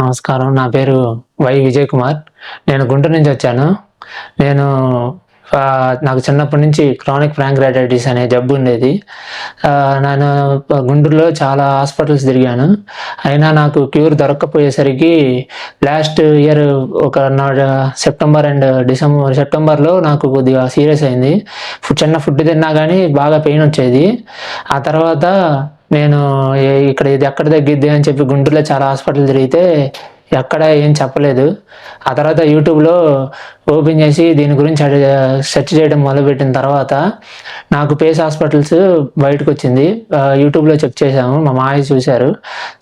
నమస్కారం. నా పేరు వై విజయ్ కుమార్ నేను గుంటూరు నుంచి వచ్చాను. నేను నాకు చిన్నప్పటి నుంచి క్రానిక్ ఫ్రాంక్రైటైటిస్ అనే జబ్బు ఉండేది. నేను గుంటూరులో చాలా హాస్పిటల్స్ తిరిగాను. అయినా నాకు క్యూర్ దొరక్కపోయేసరికి లాస్ట్ ఇయర్ ఒక నా- సెప్టెంబర్ అండ్ డిసెంబర్ సెప్టెంబర్లో నాకు కొద్దిగా సీరియస్ అయింది. చిన్న ఫుడ్ తిన్నా కానీ బాగా పెయిన్ వచ్చేది. ఆ తర్వాత నేను ఏ- ఇక్కడ ఇది ఎక్కడ తగ్గిద్ది అని చెప్పి గుంటూరులో చాలా హాస్పిటల్ తిరిగితే ఎక్కడ ఏం చెప్పలేదు. ఆ తర్వాత యూట్యూబ్లో ఓపెన్ చేసి దీని గురించి సెర్చ్ చేయడం మొదలుపెట్టిన తర్వాత నాకు పేస్ హాస్పిటల్స్ బయటకు వచ్చింది యూట్యూబ్లో చెక్ చేసాము మా మాయ చూశారు.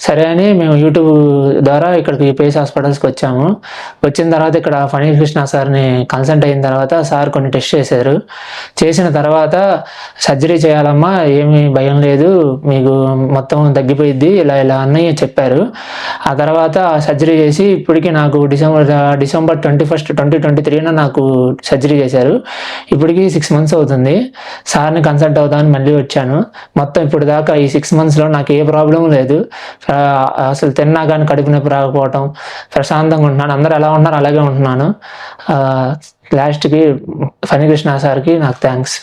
సరే అని మేము యూట్యూబ్ ద్వారా ఇక్కడికి పేస్ హాస్పిటల్స్కి వచ్చాము. వచ్చిన తర్వాత ఇక్కడ ఫణి కృష్ణ సార్ని కన్సల్ట్ అయిన తర్వాత సార్ కొన్ని టెస్ట్ చేశారు. చేసిన తర్వాత సర్జరీ చేయాలమ్మా ఏమీ భయం లేదు మీకు మొత్తం తగ్గిపోయిద్ది ఇలా ఇలా అన్నయ్య చెప్పారు. ఆ తర్వాత సర్జరీ చేసి ఇప్పటికి నాకు December December twenty first twenty twenty త్రీన నాకు సర్జరీ చేశారు. ఇప్పటికి సిక్స్ మంత్స్ అవుతుంది. సార్ని కన్సల్ట్ అవుదామని మళ్ళీ వచ్చాను. మొత్తం ఇప్పుడు దాకా ఈ సిక్స్ మంత్స్లో నాకు ఏ ప్రాబ్లం లేదు. అసలు తిన్నా కానీ కడుపు నొప్పి రాకపోవటం ప్రశాంతంగా ఉంటున్నాను. అందరూ ఎలా ఉన్నారు అలాగే ఉంటున్నాను. లాస్ట్కి ఫణికృష్ణ సార్కి నాకు థ్యాంక్స్